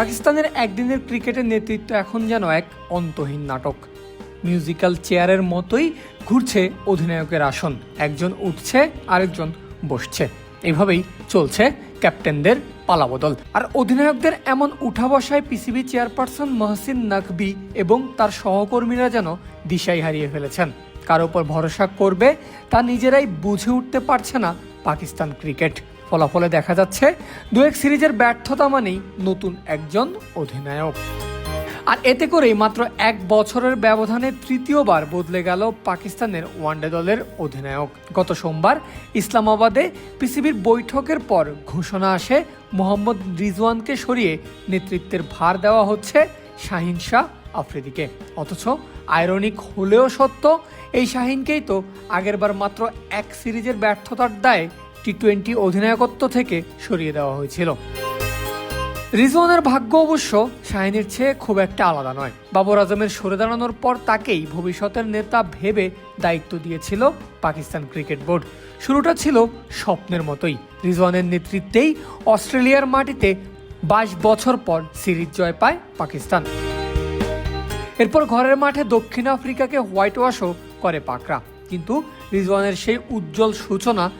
পাকিস্তানের একদিনের ক্রিকেটের নেতৃত্ব এখন যেন এক অন্তহীন নাটক। মিউজিক্যাল চেয়ারের মতোই ঘুরছে অধিনায়কের আসন। একজন উঠছে, আরেকজন বসছে। এভাবেই চলছে ক্যাপ্টেনদের পালাবদল। আর অধিনায়কদের এমন উঠা বসায় পিসিবি চেয়ারপারসন মহসিন নাকবি এবং তার সহকর্মীরা যেন দিশাই হারিয়ে ফেলেছেন। কার ওপর ভরসা করবে তা নিজেরাই বুঝে উঠতে পারছে না পাকিস্তান ক্রিকেট। ফলাফলে দেখা যাচ্ছে দু এক সিরিজের ব্যর্থতা মানেই নতুন একজন অধিনায়ক। আর এতে করেই মাত্র এক বছরের ব্যবধানে তৃতীয়বার বদলে গেল পাকিস্তানের ওয়ানডে দলের অধিনায়ক। গত সোমবার ইসলামাবাদে পিসিবির বৈঠকের পর ঘোষণা আসে, মোহাম্মদ রিজওয়ানকে সরিয়ে নেতৃত্বের ভার দেওয়া হচ্ছে শাহিন শাহ আফ্রিদিকে। অথচ আয়রনিক হলেও সত্য, এই শাহিনকেই তো আগেরবার মাত্র এক সিরিজের ব্যর্থতার দায়ে টি টোয়েন্টি অধিনায়কত্ব থেকে সরিয়ে দেওয়া হয়েছিল। রিজওয়ানের ভাগ্য অবশ্য শাহিনের চেয়ে খুব একটা আলাদা নয়। বাবর আজমের সরে দাঁড়ানোর পর তাকেই ভবিষ্যতের নেতা ভেবে দায়িত্ব দিয়েছিল পাকিস্তান ক্রিকেট বোর্ড। শুরুটা ছিল স্বপ্নের মতোই। রিজওয়ানের নেতৃত্বেই অস্ট্রেলিয়ার মাটিতে বাইশ বছর পর সিরিজ জয় পায় পাকিস্তান। এরপর ঘরের মাঠে দক্ষিণ আফ্রিকাকে হোয়াইট ওয়াশও করে পাকরা। কিন্তু রিজওয়ানের সেই উজ্জ্বল সূচনা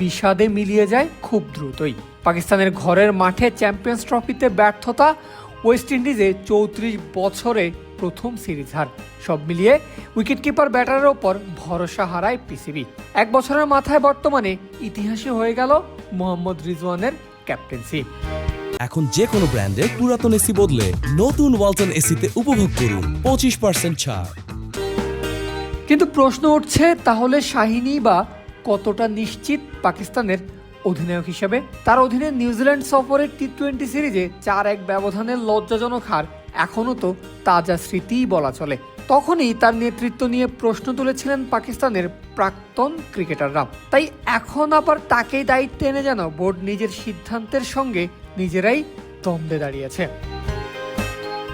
বিষাদে মিলিয়ে যায় খুব দ্রুতই। পাকিস্তানের ঘরের মাঠে চ্যাম্পিয়ন্স ট্রফিতে ব্যর্থতা ওয়েস্ট ইন্ডিজে চৌত্রিশ বছরে প্রথম সিরিজ হার। সব মিলিয়ে উইকেটকিপার ব্যাটারের ওপর ভরসা হারায় পিসিবি। এক বছরের মাথায় বর্তমানে ইতিহাসে হয়ে গেল মোহাম্মদ রিজওয়ানের ক্যাপ্টেন্সি। এখন যে কোনো ব্র্যান্ডের পুরাতন এসি বদলে নতুন ওয়ালটন এসিতে উপভোগ করুন পঁচিশ পার্সেন্ট ছাড়। কিন্তু প্রশ্ন উঠছে তাহলে শাহিনী বা কতটা নিশ্চিত পাকিস্তানের অধিনায়ক হিসেবে? তার অধীনে নিউজিল্যান্ড সফরের টি টোয়েন্টি সিরিজে চার এক ব্যবধানের লজ্জাজনক হার এখনও তো তাজা স্মৃতিই বলা চলে। তখনই তার নেতৃত্ব নিয়ে প্রশ্ন তুলেছিলেন পাকিস্তানের প্রাক্তন ক্রিকেটাররা। তাই এখন আবার তাকেই দায়িত্বে এনে যেন বোর্ড নিজের সিদ্ধান্তের সঙ্গে নিজেরাই দ্বন্দ্বে দাঁড়িয়েছে।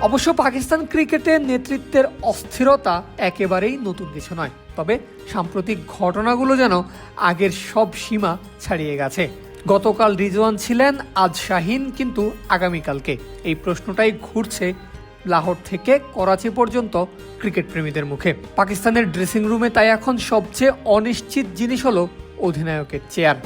অবশ্য পাকিস্তান ক্রিকেটের নেতৃত্বের অস্থিরতা একেবারেই নতুন কিছু নয়। তবে সাম্প্রতিক ঘটনাগুলো যেন আগের সব সীমা ছাড়িয়ে গেছে। গতকাল রিজওয়ান ছিলেন আজ শাহিন, কিন্তু আগামীকালকে এই প্রশ্নটাই ঘুরছে লাহোর থেকে করাচি পর্যন্ত ক্রিকেট প্রেমীদের মুখে। পাকিস্তানের ড্রেসিং রুমে তাই এখন সবচেয়ে অনিশ্চিত জিনিস হলো অধিনায়কের চেয়ার।